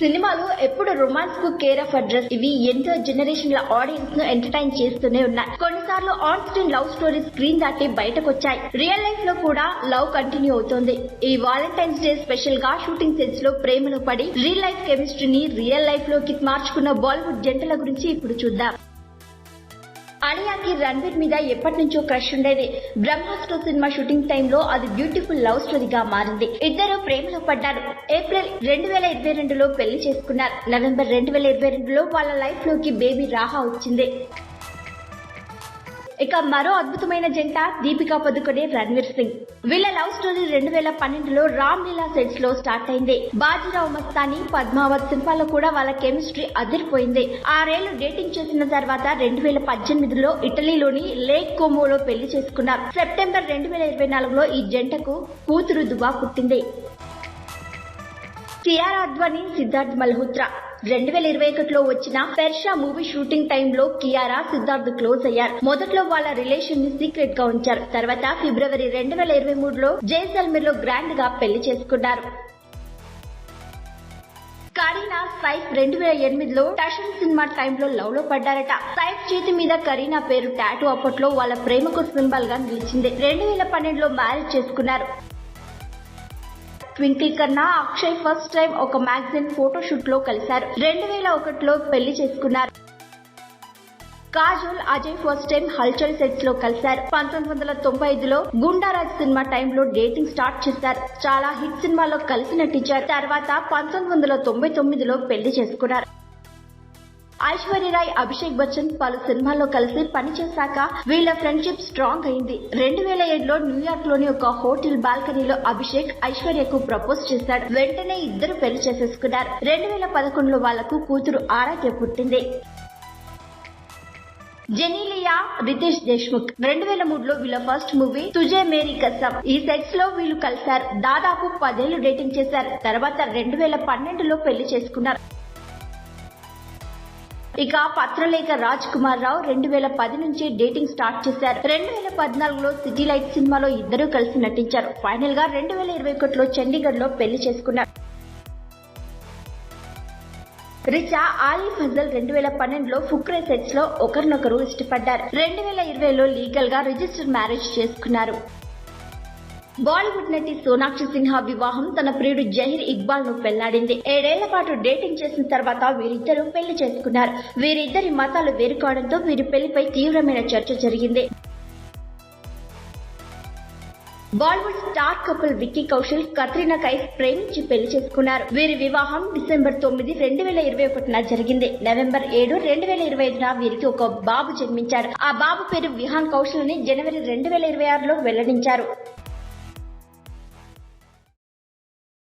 సినిమాలు ఎప్పుడు రొమాన్స్కు care of address ఇవి ఎంతో జనరేషన్ల ఆడియన్స్ను ఎంటర్టైన్ చేస్తూనే ఉన్నాయి. కొన్నిసార్లు on screen love story screen దాటి బయటకు వచ్చాయి రియల్ లైఫ్లో కూడా లవ్ కంటిన్యూ అవుతోంది. ఈ వాలంటైన్స్ డే స్పెషల్గా షూటింగ్ సెట్స్లో ప్రేమలో పడి రియల్ లైఫ్ కెమిస్ట్రీని రియల్ లైఫ్లోకి మార్చుకున్న బాలీవుడ్ జంటల గురించి ఇప్పుడు చూద్దాం. అలియాకి రణ్వీర్ మీద ఎప్పటి నుంచో క్రష్ ఉండేది. బ్రహ్మాస్త్ర సినిమా షూటింగ్ టైంలో అది బ్యూటిఫుల్ లవ్ స్టోరీగా మారింది. ఇద్దరు ప్రేమలో పడ్డారు. ఏప్రిల్ రెండు వేల ఇరవై రెండులో పెళ్ళి చేసుకున్నారు. నవంబర్ రెండు వేల ఇరవై రెండులో వాళ్ళ లైఫ్లోకి బేబీ రాహా వచ్చింది. ఇక మరో అద్భుతమైన జంట దీపికా పదుకొనే రణ్వీర్ సింగ్. వీళ్ళ లవ్ స్టోరీ రెండు వేల పన్నెండులో రామ్ లీలా సెట్స్లో స్టార్ట్ అయింది. బాజీరావు మస్తాని పద్మావత్ సినిమాలో కూడా వాళ్ళ కెమిస్ట్రీ అదిరిపోయింది. ఆరేళ్ళు డేటింగ్ చేసిన తర్వాత రెండు వేల పద్దెనిమిదిలో ఇటలీలోని లేక్ కోమోలో పెళ్ళి చేసుకున్నారు. సెప్టెంబర్ రెండు వేల ఇరవై నాలుగులో ఈ జంటకు కూతురు దుబా పుట్టింది. సిఆర్ అద్వానీ సిద్ధార్థ్ మల్హోత్రా. రెండు వేల ఇరవై ఒకటిలో వచ్చిన పెర్షా మూవీ షూటింగ్ టైంలో కియారా సిద్ధార్థ్ క్లోజ్ అయ్యారు. మొదట్లో వాళ్ళ రిలేషన్ని సీక్రెట్గా ఉంచారు. తర్వాత ఫిబ్రవరి రెండు వేల ఇరవై మూడులో జైసల్మీర్లో గ్రాండ్గా పెళ్ళి చేసుకున్నారు. కరీనా సైఫ్ రెండు వేల ఎనిమిదిలో టషన్ సినిమా టైంలో లవ్లో పడ్డారట. సైఫ్ చేతి మీద కరీనా పేరు టాటూ అప్పట్లో వాళ్ళ ప్రేమకు సింబల్గా నిలిచింది. రెండు వేల పన్నెండులో మ్యారేజ్ చేసుకున్నారు. ట్వింకిల్ కన్నా అక్షయ్ ఫస్ట్ టైం ఒక మ్యాగజైన్ ఫోటోషూట్లో కలిశారు. రెండు వేల ఒకటిలో పెళ్ళి చేసుకున్నారు. కాజోల్ అజయ్ ఫస్ట్ టైం హల్చల్ సెట్స్లో కలిశారు. పంతొమ్మిది వందల తొంభై ఐదులో గుండారాజ్ సినిమా టైంలో డేటింగ్ స్టార్ట్ చేశారు. చాలా హిట్ సినిమాలో కలిసి నటించారు. తర్వాత పంతొమ్మిది వందల తొంభై తొమ్మిదిలో పెళ్ళి చేసుకున్నారు. ఐశ్వర్యరాయ్ అభిషేక్ బచ్చన్ పలు సినిమాల్లో కలిసి పనిచేశాక వీళ్ళ ఫ్రెండ్షిప్ స్ట్రాంగ్ అయింది. రెండు వేల ఏడులో న్యూయార్క్లోని ఒక హోటల్ బాల్కనీలో అభిషేక్ ఐశ్వర్యకు ప్రపోజ్ చేశాడు. వెంటనే ఇద్దరు పెళ్ళి చేసేసుకున్నారు. రెండు వేల పదకొండులో వాళ్ళకు కూతురు ఆరాధ్య పుట్టింది. జెనీలియా రితేష్ దేశ్ముఖ్. రెండు వేల మూడులో వీళ్ళ ఫస్ట్ మూవీ తుజే మేరీ కసమ్. ఈ సెట్స్లో వీళ్ళు కలిశారు. దాదాపు పదేళ్ళు డేటింగ్ చేశారు. తర్వాత రెండు వేల పన్నెండులో పెళ్ళి చేసుకున్నారు. ఇక పత్రలేఖ రాజ్ కుమార్ రావు రెండు వేల పది నుంచి డేటింగ్ స్టార్ట్ చేశారు. రెండు వేల పద్నాలుగులో సిటీ లైట్ సినిమాలో ఇద్దరూ కలిసి నటించారు. ఫైనల్గా రెండు వేల ఇరవై ఒకటిలో చండీగఢ్లో పెళ్ళి చేసుకున్నారు. రిచా ఆలీ ఫజల్ రెండు వేల పన్నెండులో ఫుక్రే సెట్స్లో ఒకరినొకరు ఇష్టపడ్డారు. రెండు వేల ఇరవైలో లీగల్గా రిజిస్టర్ మ్యారేజ్ చేసుకున్నారు. బాలీవుడ్ నటి సోనాక్షి సిన్హా వివాహం తన ప్రియుడు జహీర్ ఇక్బాల్ను పెళ్ళాడింది. ఏడేళ్ళ పాటు డేటింగ్ చేసిన తర్వాత వీరిద్దరూ పెళ్ళి చేసుకున్నారు. వీరిద్దరి మతాలు వేరు కావడంతో వీరి పెళ్ళిపై తీవ్రమైన చర్చ జరిగింది. బాలీవుడ్ స్టార్ కపుల్ విక్కీ కౌశల్ కత్రినా కైఫ్ ప్రేమించి పెళ్ళి చేసుకున్నారు. వీరి వివాహం డిసెంబర్ తొమ్మిది రెండు వేల ఇరవై ఒకటిన జరిగింది. నవంబర్ ఏడు రెండు వేల ఇరవై ఐదున వీరికి ఒక బాబు జన్మించాడు ఆ బాబు పేరు విహాన్ కౌశల్ని జనవరి రెండు వేల ఇరవై ఆరులో వెల్లడించారు.